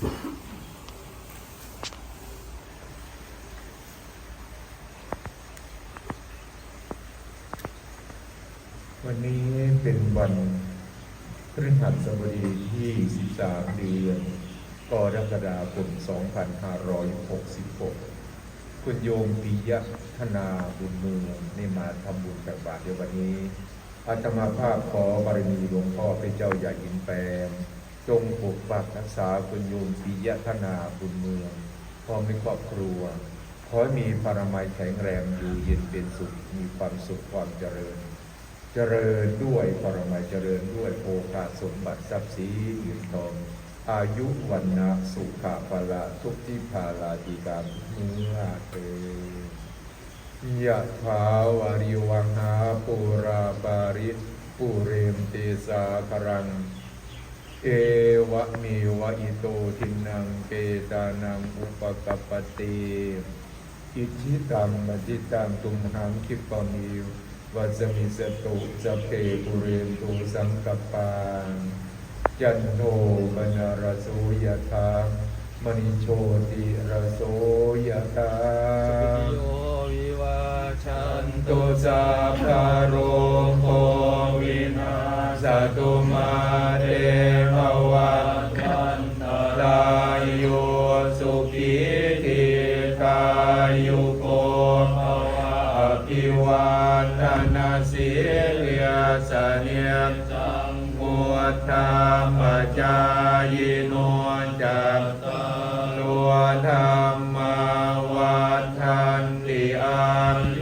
วันนี้เป็นวันพฤหัสบดีที่ 13 เดือนกรกฎาคม 2566 คุณโยมปิยะธนาบุญมืองนี่มาทำบุญกับบาทเดียววันนี้อาตมาภาพขอบารมีหลวงพ่อเป็นเจ้าใหญ่อินแปม จงปกปักรักษาคุณโยมปิยะธนาบุญเมืองพร้อมในครอบครัว ขอให้มีปรมัยแข็งแรงอยู่เย็นเป็นสุข มีความสุขความเจริญ เจริญด้วยปรมัยเจริญด้วยโอกาสสมบัติทรัพย์สินเงินทอง อายุวันนะสุขะพละทุกทิพาลาติการเมื่อเตยะถาวาริวังหาปุราปาริปุเรมเตสาครัง เอวะเมวะอิโตทินังเปตานังอุปกปปติอิชิตังมจิตังตุมหังคิปะมิวัสมิสตุสพเพปุเรนตุสังกปปานจันโทปนารโสยธามณิโชติระโสยธาสุปิโยวิวาชันตุสัพพะโรโควินาส ตุมาเดววันตายุสุขีติกายุโกอภิวันนสิเลียสเนียมุตตาปจายโนจัตตารวธรรมาวัฏันติอัน